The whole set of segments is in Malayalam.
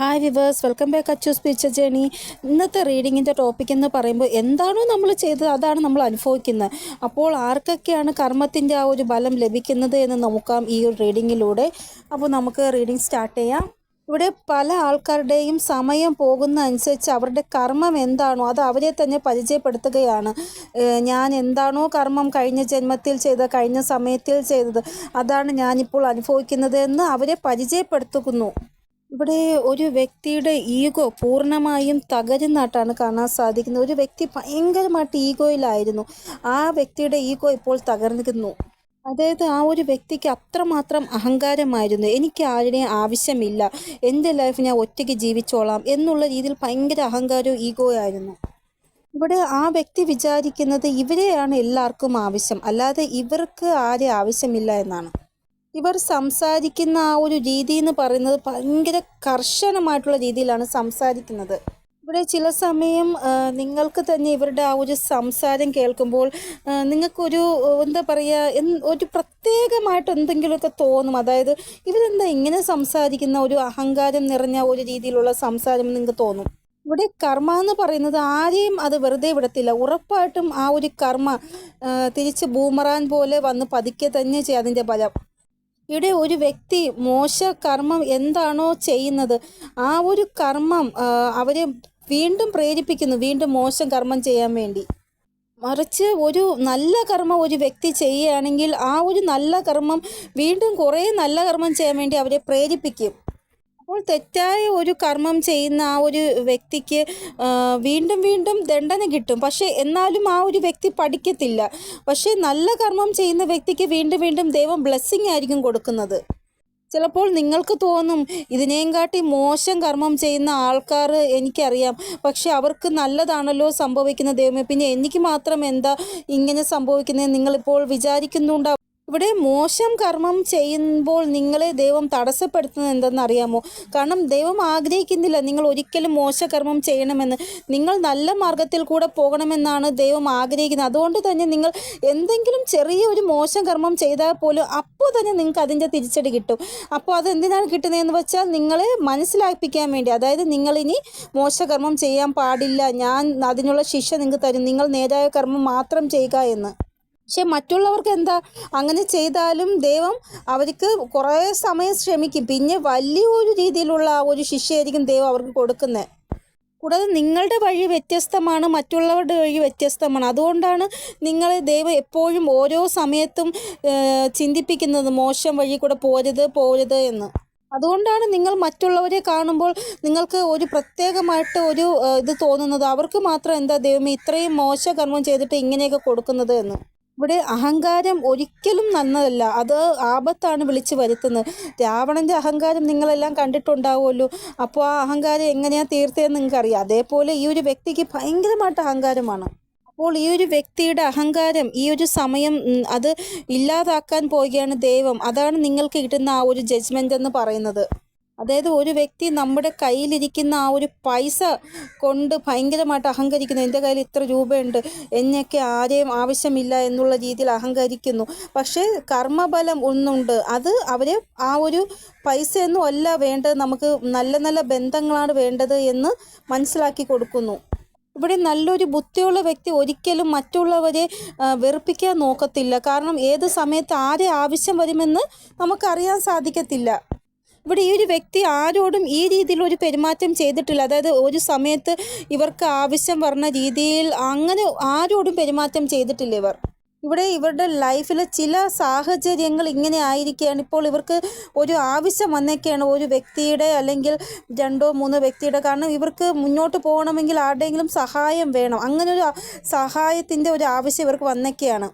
Hi viewers welcome back Achu speech journey ഇന്നത്തെ റീഡിങ്ങിന്റെ ടോപ്പിക് എന്ന് പറയുമ്പോൾ എന്താണോ നമ്മൾ ചെയ്തത് അതാണ് നമ്മൾ അനുഭവിക്കുന്നത്. അപ്പോൾ ആർക്കൊക്കെയാണ് കർമ്മത്തിന്റെ ആ ഒരു ബലം ലഭിക്കുന്നത് എന്ന് നോക്കാം ഈ ഒരു റീഡിങ്ങിലൂടെ അപ്പോൾ നമുക്ക് റീഡിങ് സ്റ്റാർട്ട് ചെയ്യാം. ഇവിടെ പല ആൾക്കാരുടെയും സമയം പോകുന്ന അനുസരിച്ച് അവരുടെ കർമ്മം എന്താണോ അത് അവരെ തന്നെ പരിചയപ്പെടുത്തുകയാണ്. ഞാൻ എന്താണോ കർമ്മം കഴിഞ്ഞ ജന്മത്തിൽ ചെയ്ത കഴിഞ്ഞ സമയത്തിൽ ചെയ്തത് അതാണ് ഞാനിപ്പോൾ അനുഭവിക്കുന്നത് എന്ന് അവരെ പരിചയപ്പെടുത്തുന്നു. ഇവിടെ ഒരു വ്യക്തിയുടെ ഈഗോ പൂർണമായും തകരുന്നതായിട്ടാണ് കാണാൻ സാധിക്കുന്നത്. ഒരു വ്യക്തി ഭയങ്കരമായിട്ട് ഈഗോയിലായിരുന്നു. ആ വ്യക്തിയുടെ ഈഗോ ഇപ്പോൾ തകർന്നിരുന്നു അതായത് ആ ഒരു വ്യക്തിക്ക് അത്രമാത്രം അഹങ്കാരമായിരുന്നു. എനിക്ക് ആരുടെയും ആവശ്യമില്ല. എന്റെ ലൈഫ് ഞാൻ ഒറ്റയ്ക്ക് ജീവിച്ചോളാം എന്നുള്ള രീതിയിൽ ഭയങ്കര അഹങ്കാരവും ഈഗോയായിരുന്നു ഇവിടെ ആ വ്യക്തി വിചാരിക്കുന്നത് ഇവരെയാണ് എല്ലാവർക്കും ആവശ്യം. അല്ലാതെ ഇവർക്ക് ആരെ ആവശ്യമില്ല എന്നാണ്. ഇവർ സംസാരിക്കുന്ന ആ ഒരു രീതി എന്ന് പറയുന്നത് ഭയങ്കര കർശനമായിട്ടുള്ള രീതിയിലാണ് സംസാരിക്കുന്നത്. ഇവിടെ ചില സമയം നിങ്ങൾക്ക് തന്നെ ഇവരുടെ ആ ഒരു സംസാരം കേൾക്കുമ്പോൾ നിങ്ങൾക്കൊരു എന്താ പറയുക ഒരു പ്രത്യേകമായിട്ട് എന്തെങ്കിലുമൊക്കെ തോന്നും. അതായത് ഇവരെന്താ ഇങ്ങനെ സംസാരിക്കുന്ന ഒരു അഹങ്കാരം നിറഞ്ഞ ഒരു രീതിയിലുള്ള സംസാരം നിങ്ങൾക്ക് തോന്നും? ഇവിടെ കർമ്മ എന്ന് പറയുന്നത് ആരെയും അത് വെറുതെ വിടത്തില്ല. ഉറപ്പായിട്ടും ആ ഒരു കർമ്മ തിരിച്ച് ബൂമറാൻ പോലെ വന്ന് പതുക്കെ തന്നെ ചെയ്യും അതിന്റെ ഫലം. ഇവിടെ ഒരു വ്യക്തി മോശ കർമ്മം എന്താണോ ചെയ്യുന്നത് ആ ഒരു കർമ്മം അവരെ വീണ്ടും പ്രേരിപ്പിക്കുന്നു വീണ്ടും മോശം കർമ്മം ചെയ്യാൻ വേണ്ടി. മറിച്ച് ഒരു നല്ല കർമ്മം ഒരു വ്യക്തി ചെയ്യുകയാണെങ്കിൽ ആ ഒരു നല്ല കർമ്മം വീണ്ടും കുറേ നല്ല കർമ്മം ചെയ്യാൻ വേണ്ടി അവരെ പ്രേരിപ്പിക്കും. അപ്പോൾ തെറ്റായ ഒരു കർമ്മം ചെയ്യുന്ന ആ ഒരു വ്യക്തിക്ക് വീണ്ടും വീണ്ടും ദണ്ഡന കിട്ടും. പക്ഷേ എന്നാലും ആ ഒരു വ്യക്തി പഠിക്കത്തില്ല. പക്ഷേ നല്ല കർമ്മം ചെയ്യുന്ന വ്യക്തിക്ക് വീണ്ടും വീണ്ടും ദൈവം ബ്ലെസ്സിങ് ആയിരിക്കും കൊടുക്കുന്നത്. ചിലപ്പോൾ നിങ്ങൾക്ക് തോന്നും ഇതിനേം കാട്ടി മോശം കർമ്മം ചെയ്യുന്ന ആൾക്കാർ എനിക്കറിയാം. പക്ഷെ അവർക്ക് നല്ലതാണല്ലോ സംഭവിക്കുന്ന ദൈവമേ. പിന്നെ എനിക്ക് മാത്രം എന്താ ഇങ്ങനെ സംഭവിക്കുന്നത്? നിങ്ങളിപ്പോൾ വിചാരിക്കുന്നുണ്ടാവും. ഇവിടെ മോശം കർമ്മം ചെയ്യുമ്പോൾ നിങ്ങളെ ദൈവം തടസ്സപ്പെടുത്തുന്നത് എന്തെന്നറിയാമോ? കാരണം ദൈവം ആഗ്രഹിക്കുന്നില്ല നിങ്ങൾ ഒരിക്കലും മോശകർമ്മം ചെയ്യണമെന്ന്. നിങ്ങൾ നല്ല മാർഗത്തിൽ കൂടെ പോകണമെന്നാണ് ദൈവം ആഗ്രഹിക്കുന്നത്. അതുകൊണ്ട് തന്നെ നിങ്ങൾ എന്തെങ്കിലും ചെറിയ ഒരു മോശം കർമ്മം ചെയ്താൽ പോലും അപ്പോൾ തന്നെ നിങ്ങൾക്ക് അതിന്റെ തിരിച്ചടി കിട്ടും. അപ്പോൾ അത് എന്തിനാണ് കിട്ടുന്നതെന്ന് വെച്ചാൽ നിങ്ങളെ മനസ്സിലാക്കിപ്പിക്കാൻ വേണ്ടി. അതായത് നിങ്ങളിനി മോശകർമ്മം ചെയ്യാൻ പാടില്ല. ഞാൻ അതിനുള്ള ശിക്ഷ നിങ്ങൾക്ക് തരും. നിങ്ങൾ നേരായ കർമ്മം മാത്രം ചെയ്യുക എന്ന്. പക്ഷെ മറ്റുള്ളവർക്ക് എന്താ അങ്ങനെ ചെയ്താലും ദൈവം അവർക്ക് കുറേ സമയം ശ്രമിക്കും. പിന്നെ വലിയൊരു രീതിയിലുള്ള ഒരു ശിക്ഷയായിരിക്കും ദൈവം അവർക്ക് കൊടുക്കുന്നത്. കൂടാതെ നിങ്ങളുടെ വഴി വ്യത്യസ്തമാണ് മറ്റുള്ളവരുടെ വഴി വ്യത്യസ്തമാണ്. അതുകൊണ്ടാണ് നിങ്ങൾ ദൈവം എപ്പോഴും ഓരോ സമയത്തും ചിന്തിപ്പിക്കുന്നത് മോശം വഴി കൂടെ പോരുത് പോരുത് എന്ന്. അതുകൊണ്ടാണ് നിങ്ങൾ മറ്റുള്ളവരെ കാണുമ്പോൾ നിങ്ങൾക്ക് ഒരു പ്രത്യേകമായിട്ട് ഒരു ഇത് തോന്നുന്നത്. അവർക്ക് മാത്രം എന്താ ദൈവമേ ഇത്രയും മോശ കർമ്മം ചെയ്തിട്ട് ഇങ്ങനെയൊക്കെ കൊടുക്കുന്നത് എന്ന്. ഇവിടെ അഹങ്കാരം ഒരിക്കലും നന്നതല്ല. അത് ആപത്താണ് വിളിച്ചു വരുത്തുന്നത്. രാവണന്റെ അഹങ്കാരം നിങ്ങളെല്ലാം കണ്ടിട്ടുണ്ടാവുമല്ലോ. അപ്പോൾ ആ അഹങ്കാരം എങ്ങനെയാണ് തീർത്തതെന്ന് നിങ്ങൾക്കറിയാം. അതേപോലെ ഈ ഒരു വ്യക്തിക്ക് ഭയങ്കരമായിട്ട് അഹങ്കാരമാണ്. അപ്പോൾ ഈ ഒരു വ്യക്തിയുടെ അഹങ്കാരം ഈ ഒരു സമയം അത് ഇല്ലാതാക്കാൻ പോവുകയാണ് ദൈവം. അതാണ് നിങ്ങൾക്ക് കിട്ടുന്ന ആ ഒരു ജഡ്ജ്മെന്റ് എന്ന് പറയുന്നത്. അതായത് ഒരു വ്യക്തി നമ്മുടെ കയ്യിലിരിക്കുന്ന ആ ഒരു പൈസ കൊണ്ട് ഭയങ്കരമായിട്ട് അഹങ്കരിക്കുന്നു. എന്റെ കയ്യിൽ ഇത്ര രൂപയുണ്ട്. എന്നൊക്കെ ആരെയും ആവശ്യമില്ല എന്നുള്ള രീതിയിൽ അഹങ്കരിക്കുന്നു. പക്ഷേ കർമ്മബലം ഒന്നുണ്ട്. അത് അവരെ ആ ഒരു പൈസയൊന്നും അല്ല വേണ്ടത്. നമുക്ക് നല്ല നല്ല ബന്ധങ്ങളാണ് വേണ്ടത് എന്ന് മനസ്സിലാക്കി കൊടുക്കുന്നു. ഇവിടെ നല്ലൊരു ബുദ്ധിയുള്ള വ്യക്തി ഒരിക്കലും മറ്റുള്ളവരെ വെറുപ്പിക്കാൻ നോക്കത്തില്ല. കാരണം ഏത് സമയത്ത് ആരെ ആവശ്യം വരുമെന്ന് നമുക്കറിയാൻ സാധിക്കത്തില്ല. ഇവിടെ ഈ ഒരു വ്യക്തി ആരോടും ഈ രീതിയിൽ ഒരു പെരുമാറ്റം ചെയ്തിട്ടില്ല. അതായത് ഒരു സമയത്ത് ഇവർക്ക് ആവശ്യം പറഞ്ഞ രീതിയിൽ അങ്ങനെ ആരോടും പെരുമാറ്റം ചെയ്തിട്ടില്ല ഇവർ. ഇവിടെ ഇവരുടെ ലൈഫിലെ ചില സാഹചര്യങ്ങൾ ഇങ്ങനെ ആയിരിക്കുകയാണ്. ഇപ്പോൾ ഇവർക്ക് ഒരു ആവശ്യം വന്നേക്കാണ് ഒരു വ്യക്തിയുടെ അല്ലെങ്കിൽ രണ്ടോ മൂന്നോ വ്യക്തിയുടെ. കാരണം ഇവർക്ക് മുന്നോട്ട് പോകണമെങ്കിൽ ആരുടെയെങ്കിലും സഹായം വേണം. അങ്ങനെ ഒരു സഹായത്തിന്റെ ഒരു ആവശ്യം ഇവർക്ക് വന്നേക്കാണ്.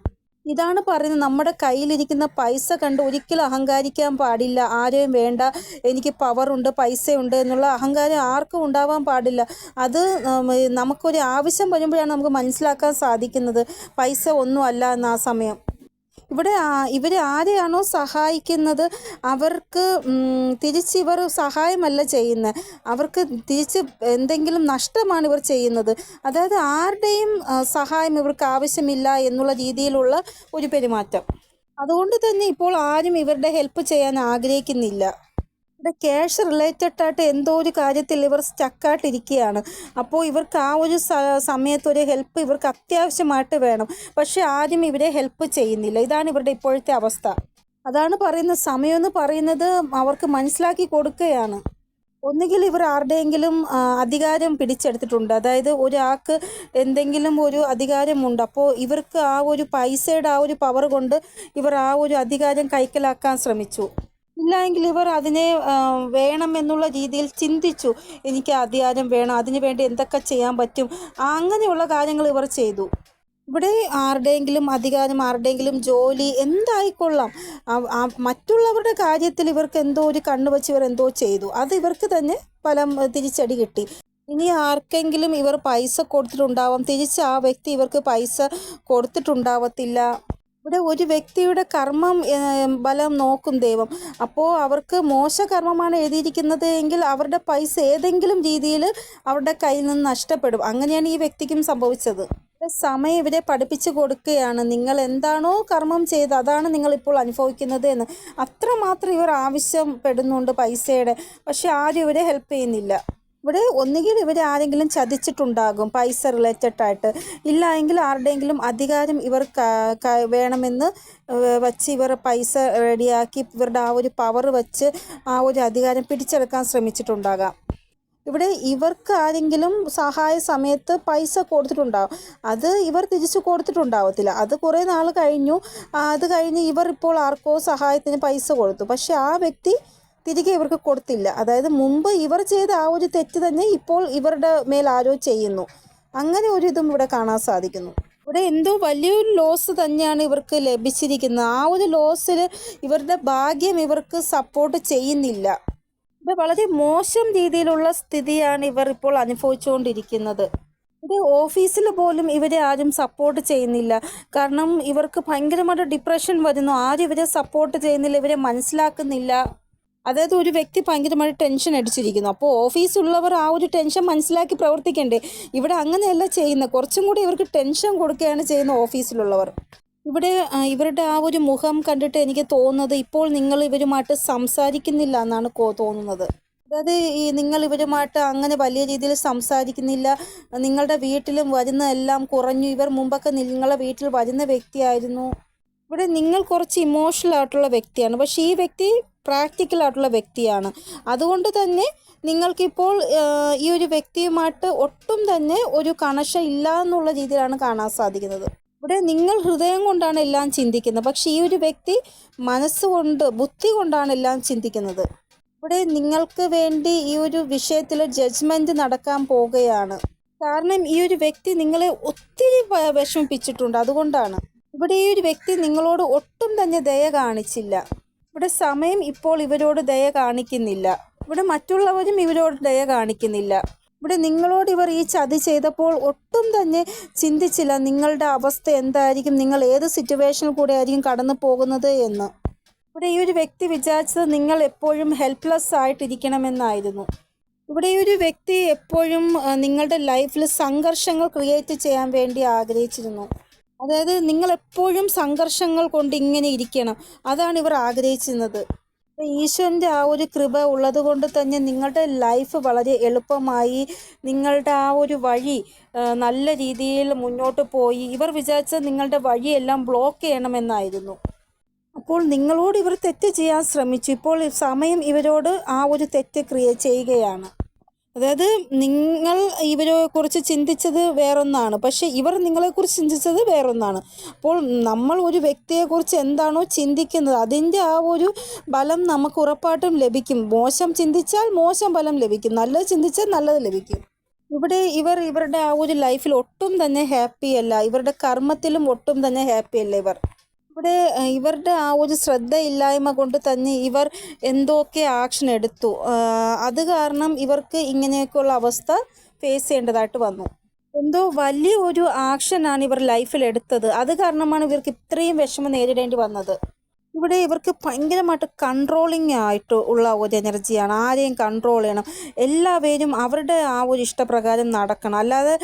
ഇതാണ് പറയുന്നത്. നമ്മുടെ കയ്യിലിരിക്കുന്ന പൈസ കണ്ട് ഒരിക്കലും അഹങ്കാരിക്കാൻ പാടില്ല. ആരെയും വേണ്ട. എനിക്ക് പവറുണ്ട് പൈസയുണ്ട് എന്നുള്ള അഹങ്കാരം ആർക്കും ഉണ്ടാവാൻ പാടില്ല. അത് നമുക്കൊരു ആവശ്യം വരുമ്പോഴാണ് നമുക്ക് മനസ്സിലാക്കാൻ സാധിക്കുന്നത്. പൈസ ഒന്നുമല്ല എന്ന് ആ സമയം. ഇവിടെ ഇവർ ആരെയാണോ സഹായിക്കുന്നത്? അവർക്ക് ഉം, തിരിച്ച് ഇവർ സഹായമല്ല ചെയ്യുന്നത് അവർക്ക് തിരിച്ച് എന്തെങ്കിലും നഷ്ടമാണ് ഇവർ ചെയ്യുന്നത്. അതായത് ആരുടെയും സഹായം ഇവർക്ക് ആവശ്യമില്ല എന്നുള്ള രീതിയിലുള്ള ഒരു പെരുമാറ്റം. അതുകൊണ്ട് തന്നെ ഇപ്പോൾ ആരും ഇവരുടെ ഹെൽപ്പ് ചെയ്യാൻ ആഗ്രഹിക്കുന്നില്ല. ഇവിടെ ക്യാഷ് റിലേറ്റഡ് ആയിട്ട് എന്തോ ഒരു കാര്യത്തിൽ ഇവർ സ്റ്റക്കായിട്ടിരിക്കുകയാണ് അപ്പോൾ ഇവർക്ക് ആ ഒരു സമയത്ത് ഒരു ഹെൽപ്പ് ഇവർക്ക് അത്യാവശ്യമായിട്ട് വേണം. പക്ഷെ ആരും ഇവരെ ഹെൽപ്പ് ചെയ്യുന്നില്ല. ഇതാണ് ഇവരുടെ ഇപ്പോഴത്തെ അവസ്ഥ. അതാണ് പറയുന്നത് സമയമെന്ന് പറയുന്നത് അവർക്ക് മനസ്സിലാക്കി കൊടുക്കുകയാണ്. ഒന്നുകിൽ ഇവർ ആരുടെയെങ്കിലും അധികാരം പിടിച്ചെടുത്തിട്ടുണ്ട്. അതായത് ഒരാൾക്ക് എന്തെങ്കിലും ഒരു അധികാരമുണ്ട്. അപ്പോൾ ഇവർക്ക് ആ ഒരു പൈസയുടെ ആ ഒരു പവർ കൊണ്ട് ഇവർ ആ ഒരു അധികാരം കൈക്കലാക്കാൻ ശ്രമിച്ചു. ഇല്ലെങ്കിൽ ഇവർ അതിനെ വേണം എന്നുള്ള രീതിയിൽ ചിന്തിച്ചു. എനിക്ക് അധികാരം വേണം അതിനു വേണ്ടി എന്തൊക്കെ ചെയ്യാൻ പറ്റും അങ്ങനെയുള്ള കാര്യങ്ങൾ ഇവർ ചെയ്തു. ഇവിടെ ആരുടെയെങ്കിലും അധികാരം ആരുടെയെങ്കിലും ജോലി എന്തായിക്കൊള്ളാം. മറ്റുള്ളവരുടെ കാര്യത്തിൽ ഇവർക്ക് എന്തോ ഒരു കണ്ണു വെച്ച് ഇവർ എന്തോ ചെയ്തു. അത് ഇവർക്ക് തന്നെ ഫലം തിരിച്ചടി കിട്ടി. ഇനി ആർക്കെങ്കിലും ഇവർ പൈസ കൊടുത്തിട്ടുണ്ടാവാം. തിരിച്ച് ആ വ്യക്തി ഇവർക്ക് പൈസ കൊടുത്തിട്ടുണ്ടാവത്തില്ല. ഇവിടെ ഒരു വ്യക്തിയുടെ കർമ്മം ബലം നോക്കും ദൈവം. അപ്പോൾ അവർക്ക് മോശ കർമ്മമാണ് എഴുതിയിരിക്കുന്നത് എങ്കിൽ അവരുടെ പൈസ ഏതെങ്കിലും രീതിയിൽ അവരുടെ കയ്യിൽ നിന്ന് നഷ്ടപ്പെടും. അങ്ങനെയാണ് ഈ വ്യക്തിക്കും സംഭവിച്ചത്. സമയം ഇവരെ പഠിപ്പിച്ചു കൊടുക്കുകയാണ്. നിങ്ങൾ എന്താണോ കർമ്മം ചെയ്ത് അതാണ് നിങ്ങൾ ഇപ്പോൾ അനുഭവിക്കുന്നത് എന്ന്. അത്രമാത്രം ഇവർ ആവശ്യപ്പെടുന്നുണ്ട് പൈസയുടെ. പക്ഷെ ആരും ഇവരെ ഹെൽപ്പ് ചെയ്യുന്നില്ല. ഇവിടെ ഒന്നുകിൽ ഇവർ ആരെങ്കിലും ചതിച്ചിട്ടുണ്ടാകും പൈസ റിലേറ്റഡ് ആയിട്ട്. ഇല്ല എങ്കിൽ ആരുടെയെങ്കിലും അധികാരം ഇവർ വേണമെന്ന് വച്ച് ഇവർ പൈസ റെഡിയാക്കി ഇവരുടെ ആ ഒരു പവർ വെച്ച് ആ ഒരു അധികാരം പിടിച്ചെടുക്കാൻ ശ്രമിച്ചിട്ടുണ്ടാകാം. ഇവിടെ ഇവർക്ക് ആരെങ്കിലും സഹായ സമയത്ത് പൈസ കൊടുത്തിട്ടുണ്ടാകും അത് ഇവർ തിരിച്ചു കൊടുത്തിട്ടുണ്ടാവത്തില്ല. അത് കുറേ നാൾ കഴിഞ്ഞു. അത് കഴിഞ്ഞ് ഇവർ ഇപ്പോൾ ആർക്കോ സഹായത്തിന് പൈസ കൊടുത്തു. പക്ഷെ ആ വ്യക്തി തിരികെ ഇവർക്ക് കൊടുത്തില്ല. അതായത് മുമ്പ് ഇവർ ചെയ്ത ആ ഒരു തെറ്റ് തന്നെ ഇപ്പോൾ ഇവരുടെ മേൽ ആരോ ചെയ്യുന്നു. അങ്ങനെ ഒരു ഇതും ഇവിടെ കാണാൻ സാധിക്കുന്നു. ഇവിടെ എന്തോ വലിയൊരു ലോസ് തന്നെയാണ് ഇവർക്ക് ലഭിച്ചിരിക്കുന്നത്. ആ ഒരു ലോസിൽ ഇവരുടെ ഭാഗ്യം ഇവർക്ക് സപ്പോർട്ട് ചെയ്യുന്നില്ല. ഇവിടെ വളരെ മോശം രീതിയിലുള്ള സ്ഥിതിയാണ് ഇവർ ഇപ്പോൾ അനുഭവിച്ചുകൊണ്ടിരിക്കുന്നത്. ഇവിടെ ഓഫീസിൽ പോലും ഇവരെ ആരും സപ്പോർട്ട് ചെയ്യുന്നില്ല. കാരണം ഇവർക്ക് ഭയങ്കരമായിട്ട് ഡിപ്രഷൻ വരുന്നു. ആരും ഇവരെ സപ്പോർട്ട് ചെയ്യുന്നില്ല. ഇവരെ മനസ്സിലാക്കുന്നില്ല. അതായത് ഒരു വ്യക്തി ഭയങ്കരമായിട്ട് ടെൻഷൻ അടിച്ചിരിക്കുന്നു. അപ്പോൾ ഓഫീസുള്ളവർ ആ ഒരു ടെൻഷൻ മനസ്സിലാക്കി പ്രവർത്തിക്കണ്ടേ? ഇവിടെ അങ്ങനെയല്ല ചെയ്യുന്നത് കുറച്ചും കൂടി ഇവർക്ക് ടെൻഷൻ കൊടുക്കുകയാണ് ചെയ്യുന്നത് ഓഫീസിലുള്ളവർ ഇവിടെ ഇവരുടെ ആ ഒരു മുഖം കണ്ടിട്ട് എനിക്ക് തോന്നുന്നത് ഇപ്പോൾ നിങ്ങൾ ഇവരുമായിട്ട് സംസാരിക്കുന്നില്ല എന്നാണ് തോന്നുന്നത്. അതായത് ഈ നിങ്ങൾ ഇവരുമായിട്ട് അങ്ങനെ വലിയ രീതിയിൽ സംസാരിക്കുന്നില്ല. നിങ്ങളുടെ വീട്ടിലും വരുന്ന എല്ലാം കുറഞ്ഞു. ഇവർ മുമ്പൊക്കെ നിങ്ങളുടെ വീട്ടിൽ വരുന്ന വ്യക്തിയായിരുന്നു. ഇവിടെ നിങ്ങൾ കുറച്ച് ഇമോഷണൽ ആയിട്ടുള്ള വ്യക്തിയാണ്. പക്ഷേ ഈ വ്യക്തി പ്രാക്ടിക്കൽ ആയിട്ടുള്ള വ്യക്തിയാണ്. അതുകൊണ്ട് തന്നെ നിങ്ങൾക്കിപ്പോൾ ഈ ഒരു വ്യക്തിയുമായിട്ട് ഒട്ടും തന്നെ ഒരു കണക്ഷൻ ഇല്ല എന്നുള്ള രീതിയിലാണ് കാണാൻ സാധിക്കുന്നത്. ഇവിടെ നിങ്ങൾ ഹൃദയം കൊണ്ടാണ് എല്ലാം ചിന്തിക്കുന്നത്. പക്ഷേ ഈ ഒരു വ്യക്തി മനസ്സുകൊണ്ട് ബുദ്ധി കൊണ്ടാണ് എല്ലാം ചിന്തിക്കുന്നത്. ഇവിടെ നിങ്ങൾക്ക് വേണ്ടി ഈ ഒരു വിഷയത്തിൽ ജഡ്ജ്മെന്റ് നടക്കാൻ പോവുകയാണ് കാരണം ഈ ഒരു വ്യക്തി നിങ്ങളെ ഒത്തിരി വിഷമിപ്പിച്ചിട്ടുണ്ട്. അതുകൊണ്ടാണ്. ഇവിടെ ഈ ഒരു വ്യക്തി നിങ്ങളോട് ഒട്ടും തന്നെ ദയ കാണിച്ചില്ല. ഇവിടെ സമയം ഇപ്പോൾ ഇവരോട് ദയ കാണിക്കുന്നില്ല. ഇവിടെ മറ്റുള്ളവരും ഇവരോട് ദയ കാണിക്കുന്നില്ല. ഇവിടെ നിങ്ങളോട് ഇവർ ഈ ചതി ചെയ്തപ്പോൾ ഒട്ടും തന്നെ ചിന്തിച്ചില്ല നിങ്ങളുടെ അവസ്ഥ എന്തായിരിക്കും നിങ്ങൾ ഏത് സിറ്റുവേഷനിൽ കൂടെ ആയിരിക്കും കടന്നു പോകുന്നത് എന്ന്. ഇവിടെ ഈ ഒരു വ്യക്തി വിചാരിച്ചത് നിങ്ങൾ എപ്പോഴും ഹെൽപ്ലെസ് ആയിട്ടിരിക്കണമെന്നായിരുന്നു. ഇവിടെ ഈ ഒരു വ്യക്തി എപ്പോഴും നിങ്ങളുടെ ലൈഫിൽ സംഘർഷങ്ങൾ ക്രിയേറ്റ് ചെയ്യാൻ വേണ്ടി ആഗ്രഹിച്ചിരുന്നു. അതായത് നിങ്ങൾ എപ്പോഴും സംഘർഷങ്ങൾ കൊണ്ട് ഇങ്ങനെ ഇരിക്കണം. അതാണ് ഇവർ ആഗ്രഹിച്ചിരുന്നത്. ഈശ്വരന്റെ ആ ഒരു കൃപ ഉള്ളത് കൊണ്ട് തന്നെ നിങ്ങളുടെ ലൈഫ് വളരെ എളുപ്പമായി. നിങ്ങളുടെ ആ ഒരു വഴി നല്ല രീതിയിൽ മുന്നോട്ട് പോയി. ഇവർ വിചാരിച്ചത് നിങ്ങളുടെ വഴിയെല്ലാം ബ്ലോക്ക് ചെയ്യണമെന്നായിരുന്നു. അപ്പോൾ നിങ്ങളോട് ഇവർ തെറ്റ് ചെയ്യാൻ ശ്രമിച്ചു. ഇപ്പോൾ സമയം ഇവരോട് ആ ഒരു തെറ്റ് ക്രിയ ചെയ്യുകയാണ്. അതായത് നിങ്ങൾ ഇവരെ കുറിച്ച് ചിന്തിച്ചത് വേറൊന്നാണ്. പക്ഷേ ഇവർ നിങ്ങളെക്കുറിച്ച് ചിന്തിച്ചത് വേറൊന്നാണ്. അപ്പോൾ നമ്മൾ ഒരു വ്യക്തിയെക്കുറിച്ച് എന്താണോ ചിന്തിക്കുന്നത് അതിന്റെ ആ ഒരു ബലം നമുക്ക് ഉറപ്പായിട്ടും ലഭിക്കും. മോശം ചിന്തിച്ചാൽ മോശം ഫലം ലഭിക്കും. നല്ലത് ചിന്തിച്ചാൽ നല്ലത് ലഭിക്കും. ഇവിടെ ഇവർ ഇവരുടെ ആ ഒരു ലൈഫിൽ ഒട്ടും തന്നെ ഹാപ്പി അല്ല. ഇവരുടെ കർമ്മത്തിലും ഒട്ടും തന്നെ ഹാപ്പി അല്ല ഇവർ. ഇവിടെ ഇവരുടെ ആ ഒരു ശ്രദ്ധയില്ലായ്മ കൊണ്ട് തന്നെ ഇവർ എന്തൊക്കെ ആക്ഷൻ എടുത്തു. അത് കാരണം ഇവർക്ക് ഇങ്ങനെയൊക്കെയുള്ള അവസ്ഥ ഫേസ് ചെയ്യേണ്ടതായിട്ട് വന്നു. എന്തോ വലിയ ഒരു ആക്ഷനാണ് ഇവർ ലൈഫിൽ എടുത്തത്. അത് കാരണമാണ് ഇവർക്ക് ഇത്രയും വിഷമം നേരിടേണ്ടി വന്നത്. ഇവിടെ ഇവർക്ക് ഭയങ്കരമായിട്ട് കൺട്രോളിങ് ആയിട്ട് ഉള്ള ഒരു എനർജിയാണ് ആരെയും കൺട്രോൾ ചെയ്യണം. എല്ലാവരും അവരുടെ ആ ഒരു ഇഷ്ടപ്രകാരം നടക്കണം. അല്ലാതെ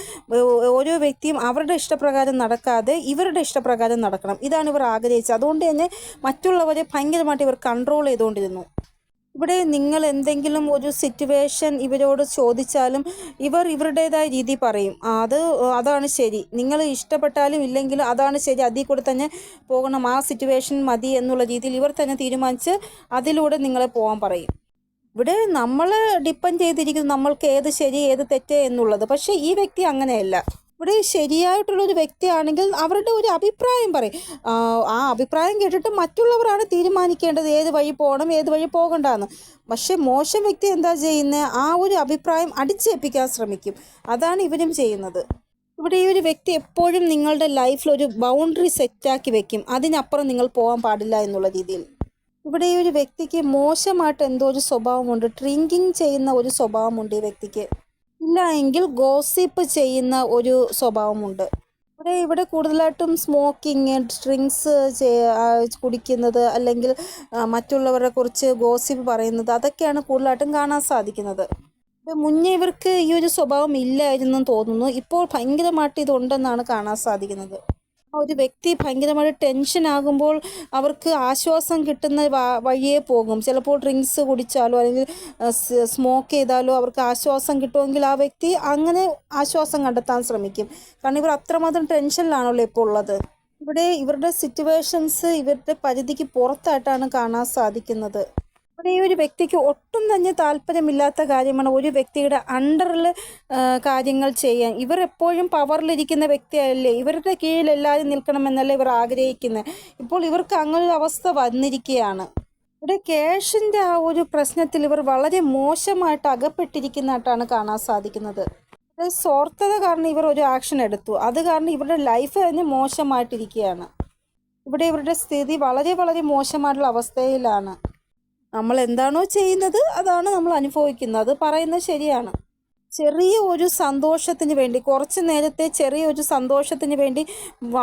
ഓരോ വ്യക്തിയും അവരുടെ ഇഷ്ടപ്രകാരം നടക്കാതെ ഇവരുടെ ഇഷ്ടപ്രകാരം നടക്കണം. ഇതാണ് ഇവർ ആഗ്രഹിച്ചത്. അതുകൊണ്ട് തന്നെ മറ്റുള്ളവരെ ഭയങ്കരമായിട്ട് ഇവർ കൺട്രോൾ ചെയ്തുകൊണ്ടിരുന്നു. ഇവിടെ നിങ്ങൾ എന്തെങ്കിലും ഒരു സിറ്റുവേഷൻ ഇവരോട് ചോദിച്ചാലും ഇവർ ഇവരുടേതായ രീതി പറയും. അത് അതാണ് ശരി. നിങ്ങൾ ഇഷ്ടപ്പെട്ടാലും ഇല്ലെങ്കിലും അതാണ് ശരി. അതിൽ കൂടെ തന്നെ പോകണം. ആ സിറ്റുവേഷൻ മതി എന്നുള്ള രീതിയിൽ ഇവർ തന്നെ തീരുമാനിച്ച് അതിലൂടെ നിങ്ങളെ പോകാൻ പറയും. ഇവിടെ നമ്മൾ ഡിപ്പെൻഡ് ചെയ്തിരിക്കുന്നത് നമ്മൾക്ക് ഏത് ശരി ഏത് തെറ്റ് എന്നുള്ളത്. പക്ഷേ ഈ വ്യക്തി അങ്ങനെയല്ല. ഇവിടെ ശരിയായിട്ടുള്ളൊരു വ്യക്തിയാണെങ്കിൽ അവരുടെ ഒരു അഭിപ്രായം പറയും. ആ, അഭിപ്രായം കേട്ടിട്ട് മറ്റുള്ളവരാണ് തീരുമാനിക്കേണ്ടത്. ഏത് വഴി പോകണം ഏത് വഴി പോകണ്ടെന്ന്. പക്ഷേ മോശം വ്യക്തി എന്താ ചെയ്യുന്നത് ആ ഒരു അഭിപ്രായം അടിച്ചേൽപ്പിക്കാൻ ശ്രമിക്കും. അതാണ് ഇവരും ചെയ്യുന്നത്. ഇവിടെ ഈ ഒരു വ്യക്തി എപ്പോഴും നിങ്ങളുടെ ലൈഫിൽ ഒരു ബൗണ്ടറി സെറ്റാക്കി വെക്കും. അതിനപ്പുറം നിങ്ങൾ പോകാൻ പാടില്ല എന്നുള്ള രീതിയിൽ. ഇവിടെ ഈ ഒരു വ്യക്തിക്ക് മോശമായിട്ട് എന്തോ ഒരു സ്വഭാവമുണ്ട്. ഡ്രിങ്കിങ് ചെയ്യുന്ന ഒരു സ്വഭാവമുണ്ട് ഈ വ്യക്തിക്ക്. ഇല്ല എങ്കിൽ ഗോസിപ്പ് ചെയ്യുന്ന ഒരു സ്വഭാവമുണ്ട്. ഇവിടെ ഇവിടെ കൂടുതലായിട്ടും സ്മോക്കിങ് ഡ്രിങ്ക്സ് കുടിക്കുന്നത് അല്ലെങ്കിൽ മറ്റുള്ളവരെ കുറിച്ച് ഗോസിപ്പ് പറയുന്നത് അതൊക്കെയാണ് കൂടുതലായിട്ടും കാണാൻ സാധിക്കുന്നത്. മുന്നേ ഇവർക്ക് ഈ ഒരു സ്വഭാവം ഇല്ലായിരുന്നു തോന്നുന്നു. ഇപ്പോൾ ഭയങ്കരമായിട്ട് ഇതുണ്ടെന്നാണ് കാണാൻ സാധിക്കുന്നത്. ഒരു വ്യക്തി ഭയങ്കരമായിട്ട് ടെൻഷൻ ആകുമ്പോൾ അവർക്ക് ആശ്വാസം കിട്ടുന്ന വഴിയേ പോകും. ചിലപ്പോൾ ഡ്രിങ്ക്സ് കുടിച്ചാലോ അല്ലെങ്കിൽ സ്മോക്ക് ചെയ്താലോ അവർക്ക് ആശ്വാസം കിട്ടുമെങ്കിൽ ആ വ്യക്തി അങ്ങനെ ആശ്വാസം കണ്ടെത്താൻ ശ്രമിക്കും. കാരണം ഇവർ അത്രമാത്രം ടെൻഷനിലാണല്ലോ ഇപ്പോൾ ഉള്ളത്. ഇവിടെ ഇവരുടെ സിറ്റുവേഷൻസ് ഇവരുടെ പരിധിക്ക് പുറത്തായിട്ടാണ് കാണാൻ സാധിക്കുന്നത്. ഇവിടെ ഈ ഒരു വ്യക്തിക്ക് ഒട്ടും തന്നെ താല്പര്യമില്ലാത്ത കാര്യമാണ് ഒരു വ്യക്തിയുടെ അണ്ടറിൽ കാര്യങ്ങൾ ചെയ്യാൻ. ഇവർ എപ്പോഴും പവറിലിരിക്കുന്ന വ്യക്തിയല്ലേ? ഇവരുടെ കീഴിൽ എല്ലാവരും നിൽക്കണമെന്നല്ലേ ഇവർ ആഗ്രഹിക്കുന്നത് ഇപ്പോൾ ഇവർക്ക് അങ്ങനൊരു അവസ്ഥ വന്നിരിക്കുകയാണ്. ഇവിടെ ക്യാഷിന്റെ ആ ഒരു പ്രശ്നത്തിൽ ഇവർ വളരെ മോശമായിട്ട് അകപ്പെട്ടിരിക്കുന്നതായിട്ടാണ് കാണാൻ സാധിക്കുന്നത്. സ്വാർത്ഥത കാരണം ഇവർ ഒരു ആക്ഷൻ എടുത്തു. അത് കാരണം ഇവരുടെ ലൈഫ് തന്നെ മോശമായിട്ടിരിക്കുകയാണ്. ഇവിടെ ഇവരുടെ സ്ഥിതി വളരെ വളരെ മോശമായിട്ടുള്ള അവസ്ഥയിലാണ്. നമ്മൾ എന്താണോ ചെയ്യുന്നത് അതാണ് നമ്മൾ അനുഭവിക്കുന്നത്. അത് പറയുന്നത് ശരിയാണ്. ചെറിയ ഒരു സന്തോഷത്തിന് വേണ്ടി കുറച്ച് നേരത്തെ ചെറിയ ഒരു സന്തോഷത്തിന് വേണ്ടി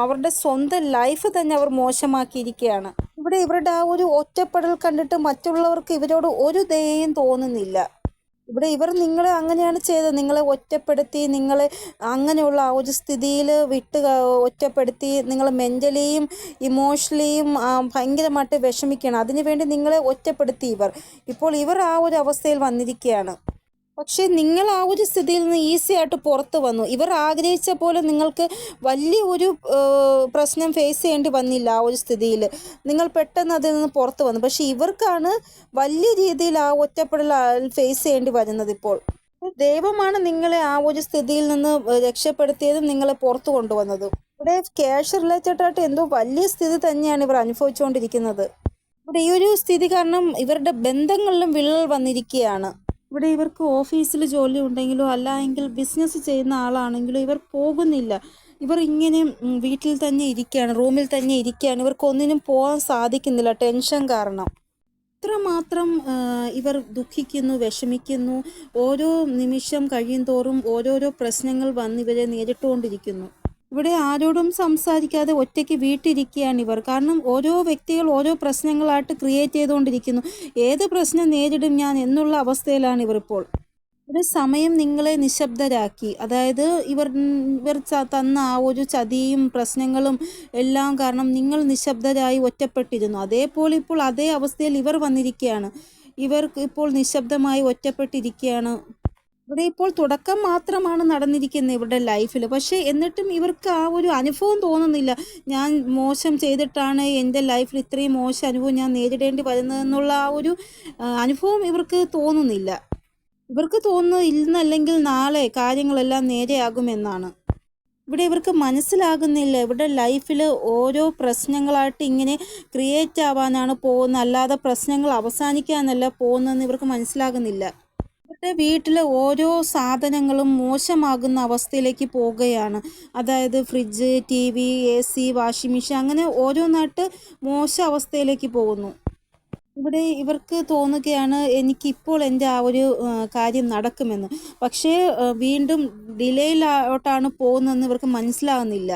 അവരുടെ സ്വന്തം ലൈഫ് തന്നെ അവർ മോശമാക്കിയിരിക്കുകയാണ്. ഇവിടെ ഇവരുടെ ആ ഒരു ഒറ്റപ്പെടൽ കണ്ടിട്ട് മറ്റുള്ളവർക്ക് ഇവരോട് ഒരു ദയയും തോന്നുന്നില്ല. ഇവിടെ ഇവർ നിങ്ങളെ അങ്ങനെയാണ് ചെയ്തത്. നിങ്ങളെ ഒറ്റപ്പെടുത്തി നിങ്ങളെ അങ്ങനെയുള്ള ആ ഒരു സ്ഥിതിയിൽ വിട്ട് ഒറ്റപ്പെടുത്തി നിങ്ങൾ മെന്റലിയും ഇമോഷണലിയും ഭയങ്കരമായിട്ട് വിഷമിക്കുകയാണ്. അതിനുവേണ്ടി നിങ്ങളെ ഒറ്റപ്പെടുത്തി ഇവർ. ഇപ്പോൾ ഇവർ ആ ഒരു അവസ്ഥയിൽ വന്നിരിക്കുകയാണ്. പക്ഷേ നിങ്ങൾ ആ ഒരു സ്ഥിതിയിൽ നിന്ന് ഈസി ആയിട്ട് പുറത്ത് വന്നു. ഇവർ ആഗ്രഹിച്ച പോലെ നിങ്ങൾക്ക് വലിയ ഒരു പ്രശ്നം ഫേസ് ചെയ്യേണ്ടി വന്നില്ല ആ ഒരു സ്ഥിതിയിൽ. നിങ്ങൾ പെട്ടെന്ന് അതിൽ നിന്ന് പുറത്ത് വന്നു. പക്ഷേ ഇവർക്കാണ് വലിയ രീതിയിൽ ആ ഒറ്റപ്പെടൽ ഫേസ് ചെയ്യേണ്ടി വരുന്നത് ഇപ്പോൾ. ദൈവമാണ് നിങ്ങളെ ആ ഒരു സ്ഥിതിയിൽ നിന്ന് രക്ഷപ്പെടുത്തിയതും നിങ്ങളെ പുറത്തു കൊണ്ടുവന്നതും. ഇവിടെ ക്യാഷ് റിലേറ്റഡ് ആയിട്ട് എന്തോ വലിയ സ്ഥിതി തന്നെയാണ് ഇവർ അനുഭവിച്ചുകൊണ്ടിരിക്കുന്നത്. ഇവിടെ ഈ ഒരു സ്ഥിതി കാരണം ഇവരുടെ ബന്ധങ്ങളിലും വിള്ളൽ വന്നിരിക്കുകയാണ്. ഇവിടെ ഇവർക്ക് ഓഫീസിൽ ജോലി ഉണ്ടെങ്കിലോ അല്ല എങ്കിൽ ബിസിനസ് ചെയ്യുന്ന ആളാണെങ്കിലോ ഇവർ പോകുന്നില്ല. ഇവർ ഇങ്ങനെ വീട്ടിൽ തന്നെ ഇരിക്കുകയാണ് റൂമിൽ തന്നെ ഇരിക്കുകയാണ്. ഇവർക്ക് ഒന്നിനും പോകാൻ സാധിക്കുന്നില്ല ടെൻഷൻ കാരണം. ഇത്രമാത്രം ഇവർ ദുഃഖിക്കുന്നു വിഷമിക്കുന്നു. ഓരോ നിമിഷം കഴിയും തോറും ഓരോരോ പ്രശ്നങ്ങൾ വന്ന് ഇവരെ നേരിട്ടുകൊണ്ടിരിക്കുന്നു. ഇവിടെ ആരോടും സംസാരിക്കാതെ ഒറ്റയ്ക്ക് വീട്ടിരിക്കുകയാണ് ഇവർ. കാരണം ഓരോ വ്യക്തികൾ ഓരോ പ്രശ്നങ്ങളായിട്ട് ക്രിയേറ്റ് ചെയ്തുകൊണ്ടിരിക്കുന്നു. ഏത് പ്രശ്നം നേരിടും ഞാൻ എന്നുള്ള അവസ്ഥയിലാണ് ഇവർ ഇപ്പോൾ. ഒരു സമയം നിങ്ങളെ നിശബ്ദരാക്കി. അതായത് ഇവർ ഇവർ തന്ന ആ ഒരു ചതിയും പ്രശ്നങ്ങളും എല്ലാം കാരണം നിങ്ങൾ നിശബ്ദരായി ഒറ്റപ്പെട്ടിരുന്നു. അതേപോലെ ഇപ്പോൾ അതേ അവസ്ഥയിൽ ഇവർ വന്നിരിക്കുകയാണ്. ഇവർക്ക് ഇപ്പോൾ നിശബ്ദമായി ഒറ്റപ്പെട്ടിരിക്കുകയാണ്. ഇവിടെ ഇപ്പോൾ തുടക്കം മാത്രമാണ് നടന്നിരിക്കുന്നത് ഇവരുടെ ലൈഫിൽ പക്ഷേ എന്നിട്ടും ഇവർക്ക് ആ ഒരു അനുഭവം തോന്നുന്നില്ല. ഞാൻ മോശം ചെയ്തിട്ടാണ് എന്റെ ലൈഫിൽ ഇത്രയും മോശം അനുഭവം ഞാൻ നേരിടേണ്ടി വരുന്നതെന്നുള്ള ആ ഒരു അനുഭവം ഇവർക്ക് തോന്നുന്നില്ല. ഇവർക്ക് തോന്നുന്നത് ഇന്നല്ലെങ്കിൽ നാളെ കാര്യങ്ങളെല്ലാം നേരെയാകുമെന്നാണ്. ഇവിടെ ഇവർക്ക് മനസ്സിലാകുന്നില്ല. ഇവരുടെ ലൈഫിൽ ഓരോ പ്രശ്നങ്ങളായിട്ട് ഇങ്ങനെ ക്രിയേറ്റ് ആവാനാണ് പോകുന്നത്. അല്ലാതെ പ്രശ്നങ്ങൾ അവസാനിക്കാനല്ല പോകുന്നതെന്ന് ഇവർക്ക് മനസ്സിലാകുന്നില്ല. ഇവരുടെ വീട്ടിലെ ഓരോ സാധനങ്ങളും മോശമാകുന്ന അവസ്ഥയിലേക്ക് പോവുകയാണ്. അതായത് fridge T V A C washing machine അങ്ങനെ ഓരോന്നായിട്ട് മോശം അവസ്ഥയിലേക്ക് പോകുന്നു. ഇവിടെ ഇവർക്ക് തോന്നുകയാണ് എനിക്കിപ്പോൾ എന്റെ ആ ഒരു കാര്യം നടക്കുമെന്ന്. പക്ഷേ വീണ്ടും ഡിലേയിലോട്ടാണ് പോകുന്നതെന്ന് ഇവർക്ക് മനസ്സിലാകുന്നില്ല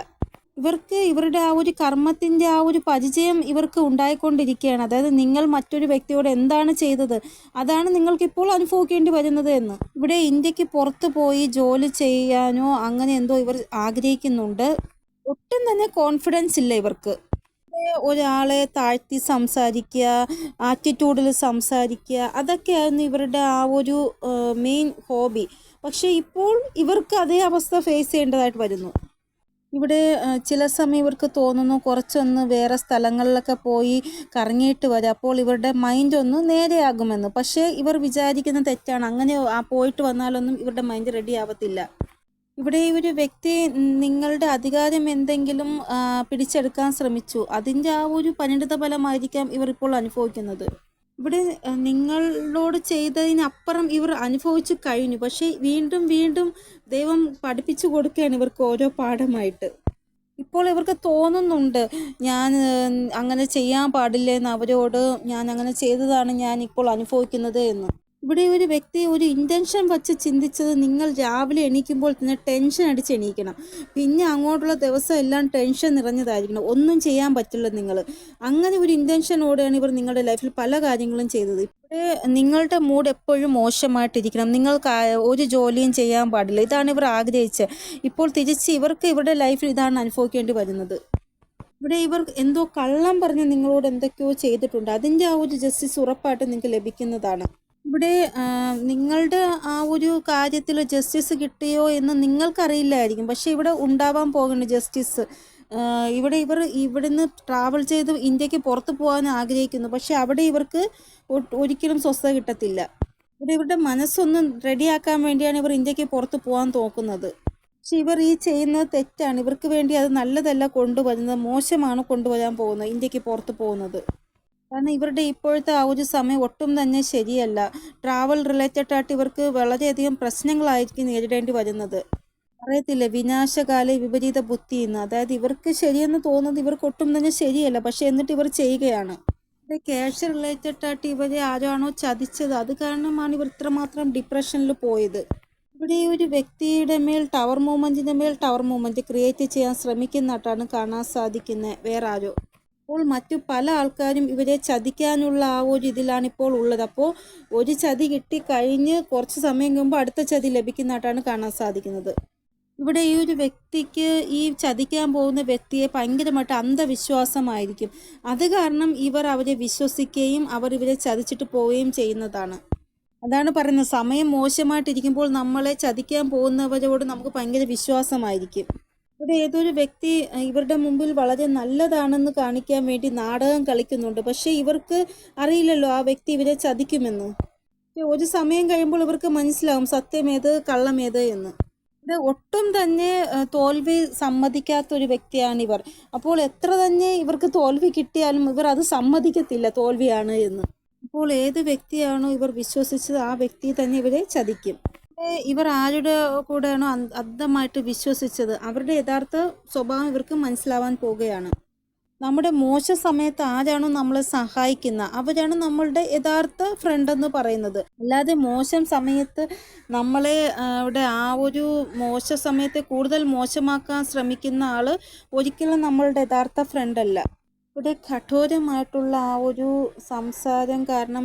ഇവർക്ക് ഇവരുടെ ആ ഒരു കർമ്മത്തിന്റെ ആ ഒരു പരിചയം ഇവർക്ക് ഉണ്ടായിക്കൊണ്ടിരിക്കുകയാണ്. അതായത് നിങ്ങൾ മറ്റൊരു വ്യക്തിയോട് എന്താണ് ചെയ്തത്? അതാണ് നിങ്ങൾക്കിപ്പോൾ അനുഭവിക്കേണ്ടി വരുന്നത് എന്ന്. ഇവിടെ ഇന്ത്യയ്ക്ക് പുറത്ത് പോയി ജോലി ചെയ്യാനോ അങ്ങനെ എന്തോ ഇവർ ആഗ്രഹിക്കുന്നുണ്ട്. ഒട്ടും തന്നെ കോൺഫിഡൻസ് ഇല്ല ഇവർക്ക്. ഒരാളെ താഴ്ത്തി സംസാരിക്കുക ആറ്റിറ്റ്യൂഡിൽ സംസാരിക്കുക അതൊക്കെയായിരുന്നു ഇവരുടെ ആ ഒരു മെയിൻ ഹോബി പക്ഷേ ഇപ്പോൾ ഇവർക്ക് അതേ അവസ്ഥ ഫേസ് ചെയ്യേണ്ടതായിട്ട് വരുന്നു. ഇവിടെ ചില സമയം ഇവർക്ക് തോന്നുന്നു കുറച്ചൊന്ന് വേറെ സ്ഥലങ്ങളിലൊക്കെ പോയി കറങ്ങിയിട്ട് വരാം. അപ്പോൾ ഇവരുടെ മൈൻഡ് ഒന്ന് നേരെയാകുമെന്ന്. പക്ഷേ ഇവർ വിചാരിക്കുന്ന തെറ്റാണ്. അങ്ങനെ ആ പോയിട്ട് വന്നാലൊന്നും ഇവരുടെ മൈൻഡ് റെഡി ആവത്തില്ല. ഇവിടെ ഈ ഒരു വ്യക്തി നിങ്ങളുടെ അധികാരം എന്തെങ്കിലും പിടിച്ചെടുക്കാൻ ശ്രമിച്ചു. അതിന്റെ ആ ഒരു പരിണിത ഫലമായിരിക്കാം ഇവർ ഇപ്പോൾ അനുഭവിക്കുന്നത്. ഇവിടെ നിങ്ങളോട് ചെയ്തതിനപ്പുറം ഇവർ അനുഭവിച്ചു കഴിഞ്ഞു. പക്ഷേ വീണ്ടും വീണ്ടും ദൈവം പഠിപ്പിച്ചു കൊടുക്കുകയാണ് ഇവർക്ക് ഓരോ പാഠമായിട്ട്. ഇപ്പോൾ ഇവർക്ക് തോന്നുന്നുണ്ട് ഞാൻ അങ്ങനെ ചെയ്യാൻ പാടില്ല എന്ന് അവരോട് ഞാൻ അങ്ങനെ ചെയ്തതാണ് ഞാൻ ഇപ്പോൾ അനുഭവിക്കുന്നത് എന്ന്. ഇവിടെ ഒരു വ്യക്തി ഒരു ഇന്റൻഷൻ വച്ച് ചിന്തിച്ചത് നിങ്ങൾ രാവിലെ എണീക്കുമ്പോൾ തന്നെ ടെൻഷൻ അടിച്ച് എണീക്കണം. പിന്നെ അങ്ങോട്ടുള്ള ദിവസം എല്ലാം ടെൻഷൻ നിറഞ്ഞതായിരിക്കണം. ഒന്നും ചെയ്യാൻ പറ്റില്ല നിങ്ങൾ അങ്ങനെ ഒരു ഇന്റൻഷനോടെയാണ് ഇവർ നിങ്ങളുടെ ലൈഫിൽ പല കാര്യങ്ങളും ചെയ്തത്. ഇവിടെ നിങ്ങളുടെ മൂഡ് എപ്പോഴും മോശമായിട്ടിരിക്കണം. നിങ്ങൾക്ക് ഒരു ജോലിയും ചെയ്യാൻ പാടില്ല. ഇതാണ് ഇവർ ആഗ്രഹിച്ചത്. ഇപ്പോൾ തിരിച്ച് ഇവർക്ക് ഇവരുടെ ലൈഫിൽ ഇതാണ് അനുഭവിക്കേണ്ടി വരുന്നത്. ഇവിടെ ഇവർ എന്തോ കള്ളം പറഞ്ഞ് നിങ്ങളോട് എന്തൊക്കെയോ ചെയ്തിട്ടുണ്ട്. അതിന്റെ ആ ഒരു ജസ്റ്റിസ് ഉറപ്പായിട്ട് നിങ്ങൾക്ക് ലഭിക്കുന്നതാണ്. ഇവിടെ നിങ്ങളുടെ ആ ഒരു കാര്യത്തിൽ ജസ്റ്റിസ് കിട്ടിയോ എന്ന് നിങ്ങൾക്കറിയില്ലായിരിക്കും. പക്ഷേ ഇവിടെ ഉണ്ടാവാൻ പോകുന്നു ജസ്റ്റിസ് ഇവിടെ ഇവർ ഇവിടുന്ന് ട്രാവൽ ചെയ്ത് ഇന്ത്യയ്ക്ക് പുറത്ത് പോകാൻ ആഗ്രഹിക്കുന്നു. പക്ഷേ അവിടെ ഇവർക്ക് ഒരിക്കലും സ്വസ്ഥത കിട്ടത്തില്ല. ഇവിടെ ഇവരുടെ മനസ്സൊന്ന് റെഡിയാക്കാൻ വേണ്ടിയാണ് ഇവർ ഇന്ത്യയ്ക്ക് പുറത്ത് പോകാൻ നോക്കുന്നത്. പക്ഷെ ഇവർ ഈ ചെയ്യുന്നത് തെറ്റാണ്. ഇവർക്ക് വേണ്ടി അത് നല്ലതല്ല കൊണ്ടുവരുന്നത് മോശമാണ് കൊണ്ടുവരാൻ പോകുന്നത് ഇന്ത്യയ്ക്ക് പുറത്ത് പോകുന്നത്. കാരണം ഇവരുടെ ഇപ്പോഴത്തെ ആ ഒരു സമയം ഒട്ടും തന്നെ ശരിയല്ല. ട്രാവൽ റിലേറ്റഡ് ആയിട്ട് ഇവർക്ക് വളരെയധികം പ്രശ്നങ്ങളായിരിക്കും നേരിടേണ്ടി വരുന്നത്. അറിയത്തില്ല? വിനാശകാല വിപരീത ബുദ്ധി എന്ന്. അതായത് ഇവർക്ക് ശരിയെന്ന് തോന്നുന്നത് ഇവർക്ക് ഒട്ടും തന്നെ ശരിയല്ല. പക്ഷെ എന്നിട്ട് ഇവർ ചെയ്യുകയാണ്. ഇവിടെ ക്യാഷ് റിലേറ്റഡ് ആയിട്ട് ഇവരെ ആരാണോ ചതിച്ചത്. അത് കാരണമാണ് ഇവർ ഇത്രമാത്രം ഡിപ്രഷനിൽ പോയത്. ഇവിടെ ഒരു വ്യക്തിയുടെ മേൽ ടവർ മൂവ്മെന്റിന്റെ മേൽ ടവർ മൂവ്മെന്റ് ക്രിയേറ്റ് ചെയ്യാൻ ശ്രമിക്കുന്നതായിട്ടാണ് കാണാൻ സാധിക്കുന്നത് വേറെ ആരോ അപ്പോൾ മറ്റു പല ആൾക്കാരും ഇവരെ ചതിക്കാനുള്ള ആ ഒരു ഇതിലാണ് ഇപ്പോൾ ഉള്ളത്. അപ്പോൾ ഒരു ചതി കിട്ടി കഴിഞ്ഞ് കുറച്ച് സമയം കഴിയുമ്പോൾ അടുത്ത ചതി ലഭിക്കുന്നതായിട്ടാണ് കാണാൻ സാധിക്കുന്നത്. ഇവിടെ ഈ ഒരു വ്യക്തിക്ക് ഈ ചതിക്കാൻ പോകുന്ന വ്യക്തിയെ ഭയങ്കരമായിട്ട് അന്ധവിശ്വാസമായിരിക്കും. അത് കാരണം ഇവർ അവരെ വിശ്വസിക്കുകയും അവർ ഇവരെ ചതിച്ചിട്ട് പോവുകയും ചെയ്യുന്നതാണ്. അതാണ് പറയുന്നത്. സമയം മോശമായിട്ടിരിക്കുമ്പോൾ നമ്മളെ ചതിക്കാൻ പോകുന്നവരോട് നമുക്ക് ഭയങ്കര വിശ്വാസമായിരിക്കും. ഇവിടെ ഏതൊരു വ്യക്തി ഇവരുടെ മുമ്പിൽ വളരെ നല്ലതാണെന്ന് കാണിക്കാൻ വേണ്ടി നാടകം കളിക്കുന്നുണ്ട്. പക്ഷേ ഇവർക്ക് അറിയില്ലല്ലോ ആ വ്യക്തി ഇവരെ ചതിക്കുമെന്ന്. ഒരു സമയം കഴിയുമ്പോൾ ഇവർക്ക് മനസ്സിലാവും സത്യമേത് കള്ളമേത് എന്ന്. ഇത് ഒട്ടും തന്നെ തോൽവി സമ്മതിക്കാത്ത ഒരു വ്യക്തിയാണ് ഇവർ അപ്പോൾ എത്ര തന്നെ ഇവർക്ക് തോൽവി കിട്ടിയാലും ഇവർ അത് സമ്മതിക്കത്തില്ല തോൽവിയാണ് എന്ന്. അപ്പോൾ ഏത് വ്യക്തിയാണോ ഇവർ വിശ്വസിച്ചത് ആ വ്യക്തി തന്നെ ഇവരെ ചതിക്കും. ഇവർ ആരുടെ കൂടെയാണോ അന്ധ- അന്ധമായിട്ട് വിശ്വസിച്ചത് അവരുടെ യഥാർത്ഥ സ്വഭാവം ഇവർക്ക് മനസ്സിലാവാൻ പോവുകയാണ് നമ്മുടെ മോശ സമയത്ത് ആരാണോ നമ്മളെ സഹായിക്കുന്ന അവരാണ് നമ്മളുടെ യഥാർത്ഥ ഫ്രണ്ട് എന്ന് പറയുന്നത്. അല്ലാതെ മോശം സമയത്ത് നമ്മളെ അവിടെ ആ ഒരു മോശ സമയത്തെ കൂടുതൽ മോശമാക്കാൻ ശ്രമിക്കുന്ന ആൾ ഒരിക്കലും നമ്മളുടെ യഥാർത്ഥ ഫ്രണ്ട് അല്ല. ഇവിടെ കഠോരമായിട്ടുള്ള ആ ഒരു സംസാരം കാരണം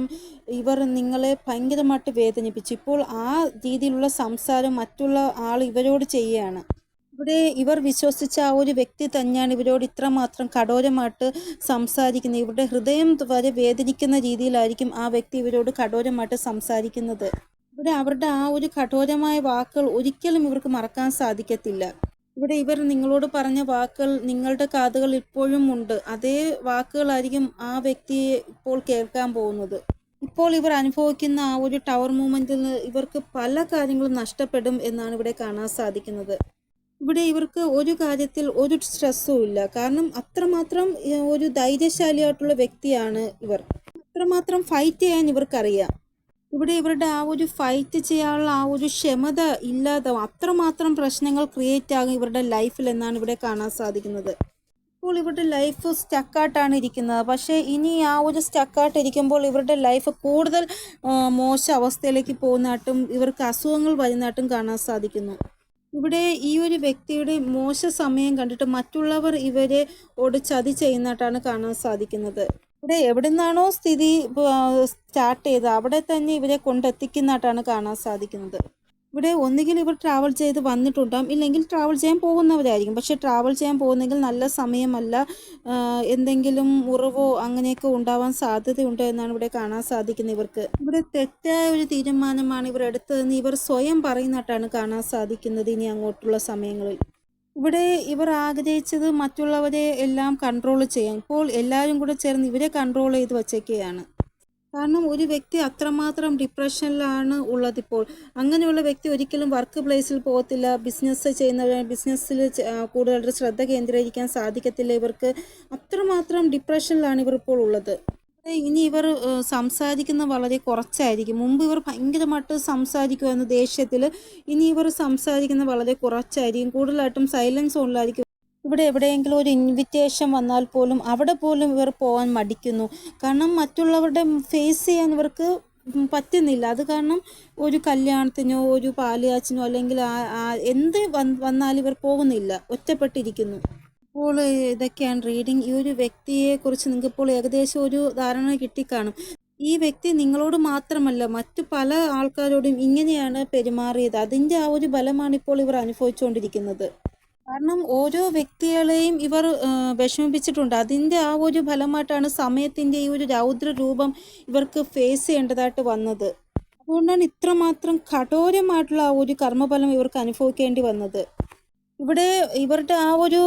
ഇവർ നിങ്ങളെ ഭയങ്കരമായിട്ട് വേദനിപ്പിച്ചു. ഇപ്പോൾ ആ രീതിയിലുള്ള സംസാരം മറ്റുള്ള ആൾ ഇവരോട് ചെയ്യുകയാണ്. ഇവിടെ ഇവർ വിശ്വസിച്ച ആ ഒരു വ്യക്തി തന്നെയാണ് ഇവരോട് ഇത്രമാത്രം കഠോരമായിട്ട് സംസാരിക്കുന്നത്. ഇവരുടെ ഹൃദയം വരെ വേദനിക്കുന്ന രീതിയിലായിരിക്കും ആ വ്യക്തി ഇവരോട് കഠോരമായിട്ട് സംസാരിക്കുന്നത്. ഇവിടെ അവരുടെ ആ ഒരു കഠോരമായ വാക്കുകൾ ഒരിക്കലും ഇവർക്ക് മറക്കാൻ സാധിക്കത്തില്ല. ഇവിടെ ഇവർ നിങ്ങളോട് പറഞ്ഞ വാക്കുകൾ നിങ്ങളുടെ കാതുകൾ ഇപ്പോഴും ഉണ്ട്. അതേ വാക്കുകളായിരിക്കും ആ വ്യക്തിയെ ഇപ്പോൾ കേൾക്കാൻ പോകുന്നത്. ഇപ്പോൾ ഇവർ അനുഭവിക്കുന്ന ആ ഒരു ടവർ മൂവ്മെന്റിൽ നിന്ന് ഇവർക്ക് പല കാര്യങ്ങളും നഷ്ടപ്പെടും എന്നാണ് ഇവിടെ കാണാൻ സാധിക്കുന്നത്. ഇവിടെ ഇവർക്ക് ഒരു കാര്യത്തിൽ ഒരു സ്ട്രെസ്സും ഇല്ല. കാരണം അത്രമാത്രം ഒരു ധൈര്യശാലിയായിട്ടുള്ള വ്യക്തിയാണ് ഇവർ. അത്രമാത്രം ഫൈറ്റ് ചെയ്യാൻ ഇവർക്കറിയാം. ഇവിടെ ഇവരുടെ ആ ഒരു ഫൈറ്റ് ചെയ്യാനുള്ള ആ ഒരു ക്ഷമത ഇല്ലാതെ അത്രമാത്രം പ്രശ്നങ്ങൾ ക്രിയേറ്റ് ആകും ഇവരുടെ ലൈഫിൽ എന്നാണ് ഇവിടെ കാണാൻ സാധിക്കുന്നത്. ഇപ്പോൾ ഇവരുടെ ലൈഫ് സ്റ്റക്കായിട്ടാണ് ഇരിക്കുന്നത്. പക്ഷേ ഇനി ആ ഒരു സ്റ്റക്കായിട്ട് ഇരിക്കുമ്പോൾ ഇവരുടെ ലൈഫ് കൂടുതൽ മോശ അവസ്ഥയിലേക്ക് പോകുന്നതായിട്ടും ഇവർക്ക് അസുഖങ്ങൾ വരുന്നതായിട്ടും കാണാൻ സാധിക്കുന്നു. ഇവിടെ ഈ ഒരു വ്യക്തിയുടെ മോശ സമയം കണ്ടിട്ട് മറ്റുള്ളവർ ഇവരെ ഓട് ചതി ചെയ്യുന്നതായിട്ടാണ് കാണാൻ സാധിക്കുന്നത്. ഇവിടെ എവിടെ നിന്നാണോ സ്ഥിതി സ്റ്റാർട്ട് ചെയ്തത് അവിടെ തന്നെ ഇവരെ കൊണ്ടെത്തിക്കുന്നതായിട്ടാണ് കാണാൻ സാധിക്കുന്നത്. ഇവിടെ ഒന്നുകിൽ ഇവർ ട്രാവൽ ചെയ്ത് വന്നിട്ടുണ്ടാകും ഇല്ലെങ്കിൽ ട്രാവൽ ചെയ്യാൻ പോകുന്നവരായിരിക്കും. പക്ഷെ ട്രാവൽ ചെയ്യാൻ പോകുന്നെങ്കിൽ നല്ല സമയമല്ല എന്തെങ്കിലും ഉറവോ അങ്ങനെയൊക്കെ ഉണ്ടാവാൻ സാധ്യതയുണ്ട് എന്നാണ് ഇവിടെ കാണാൻ സാധിക്കുന്നത് ഇവർക്ക്. ഇവിടെ തെറ്റായ ഒരു തീരുമാനമാണ് ഇവർ എടുത്തതെന്ന് ഇവർ സ്വയം പറയുന്നതായിട്ടാണ് കാണാൻ സാധിക്കുന്നത് ഇനി അങ്ങോട്ടുള്ള സമയങ്ങളിൽ. ഇവിടെ ഇവർ ആഗ്രഹിച്ചത് മറ്റുള്ളവരെ എല്ലാം കൺട്രോൾ ചെയ്യാൻ. ഇപ്പോൾ എല്ലാവരും കൂടെ ചേർന്ന് ഇവരെ കൺട്രോൾ ചെയ്ത് വച്ചേക്കുകയാണ്. കാരണം ഒരു വ്യക്തി അത്രമാത്രം ഡിപ്രഷനിലാണ് ഉള്ളതിപ്പോൾ. അങ്ങനെയുള്ള വ്യക്തി ഒരിക്കലും വർക്ക് പ്ലേസിൽ പോകത്തില്ല. ബിസിനസ് ചെയ്യുന്ന ബിസിനസ്സിൽ കൂടുതൽ ശ്രദ്ധ കേന്ദ്രീകരിക്കാൻ സാധിക്കത്തില്ല ഇവർക്ക്. അത്രമാത്രം ഡിപ്രഷനിലാണ് ഇവർ ഇപ്പോൾ ഉള്ളത്. ഇനി ഇവർ സംസാരിക്കുന്ന വളരെ കുറച്ചായിരിക്കും. മുമ്പ് ഇവർ ഭയങ്കരമായിട്ട് സംസാരിക്കുമായിരുന്നു ദേഷ്യത്തിൽ ഇനി ഇവർ സംസാരിക്കുന്ന വളരെ കുറച്ചായിരിക്കും. കൂടുതലായിട്ടും സൈലൻസ് ഉള്ളായിരിക്കും ഇവിടെ എവിടെയെങ്കിലും ഒരു ഇൻവിറ്റേഷൻ വന്നാൽ പോലും അവിടെ പോലും ഇവർ പോകാൻ മടിക്കുന്നു. കാരണം മറ്റുള്ളവരുടെ ഫേസ് ചെയ്യാൻ ഇവർക്ക് പറ്റുന്നില്ല. അത് കാരണം ഒരു കല്യാണത്തിനോ ഒരു പാലുകാച്ചിനോ അല്ലെങ്കിൽ എന്ത് വന്ന് വന്നാലും ഇവർ പോകുന്നില്ല. ഒറ്റപ്പെട്ടിരിക്കുന്നു. അപ്പോൾ ഇതൊക്കെയാണ് റീഡിങ് ഈ ഒരു വ്യക്തിയെ കുറിച്ച് നിങ്ങൾക്ക് ഇപ്പോൾ ഏകദേശം ഒരു ധാരണ കിട്ടിക്കാണും. ഈ വ്യക്തി നിങ്ങളോട് മാത്രമല്ല മറ്റു പല ആൾക്കാരോടും ഇങ്ങനെയാണ് പെരുമാറിയത്. അതിന്റെ ആ ഒരു ബലമാണ് ഇപ്പോൾ ഇവർ അനുഭവിച്ചുകൊണ്ടിരിക്കുന്നത്. കാരണം ഓരോ വ്യക്തികളെയും ഇവർ വിഷമിപ്പിച്ചിട്ടുണ്ട്. അതിന്റെ ആ ഒരു ഫലമായിട്ടാണ് സമയത്തിന്റെ ഈ ഒരു രൗദ്ര രൂപം ഇവർക്ക് ഫേസ് ചെയ്യേണ്ടതായിട്ട് വന്നത്. അതുകൊണ്ടാണ് ഇത്രമാത്രം കഠോരമായിട്ടുള്ള ആ ഒരു കർമ്മഫലം ഇവർക്ക് അനുഭവിക്കേണ്ടി വന്നത്. ഇവിടെ ഇവരുടെ ആ ഒരു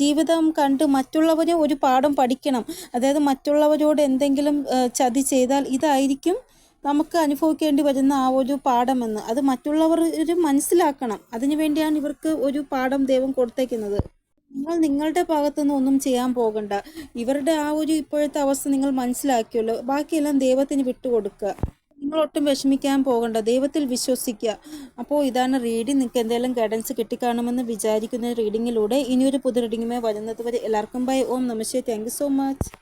ജീവിതം കണ്ട് മറ്റുള്ളവരെ ഒരു പാഠം പഠിക്കണം. അതായത് മറ്റുള്ളവരോട് എന്തെങ്കിലും ചതി ചെയ്താൽ ഇതായിരിക്കും നമുക്ക് അനുഭവിക്കേണ്ടി വരുന്ന ആ ഒരു പാഠമെന്ന്. അത് മറ്റുള്ളവർ ഒരു മനസ്സിലാക്കണം. അതിനു വേണ്ടിയാണ് ഇവർക്ക് ഒരു പാഠം ദൈവം കൊടുത്തേക്കുന്നത്. നിങ്ങൾ നിങ്ങളുടെ ഭാഗത്തുനിന്ന് ഒന്നും ചെയ്യാൻ പോകണ്ട. ഇവരുടെ ആ ഒരു ഇപ്പോഴത്തെ അവസ്ഥ നിങ്ങൾ മനസ്സിലാക്കിയല്ലോ. ബാക്കിയെല്ലാം ദൈവത്തിന് വിട്ടുകൊടുക്കുക. നിങ്ങൾ ഒട്ടും വിഷമിക്കാൻ പോകണ്ട. ദൈവത്തിൽ വിശ്വസിക്കുക അപ്പോൾ ഇതാണ് റീഡിംഗ് നിങ്ങൾക്ക് എന്തെങ്കിലും ഗൈഡൻസ് കിട്ടിക്കാണുമെന്ന് വിചാരിക്കുന്ന റീഡിങ്ങിലൂടെ ഇനിയൊരു പുതു റീഡിങ്ങുമായി വരുന്നത് വരെ എല്ലാവർക്കും ബൈ ഓം നമസ്തേ താങ്ക് സോ മച്ച്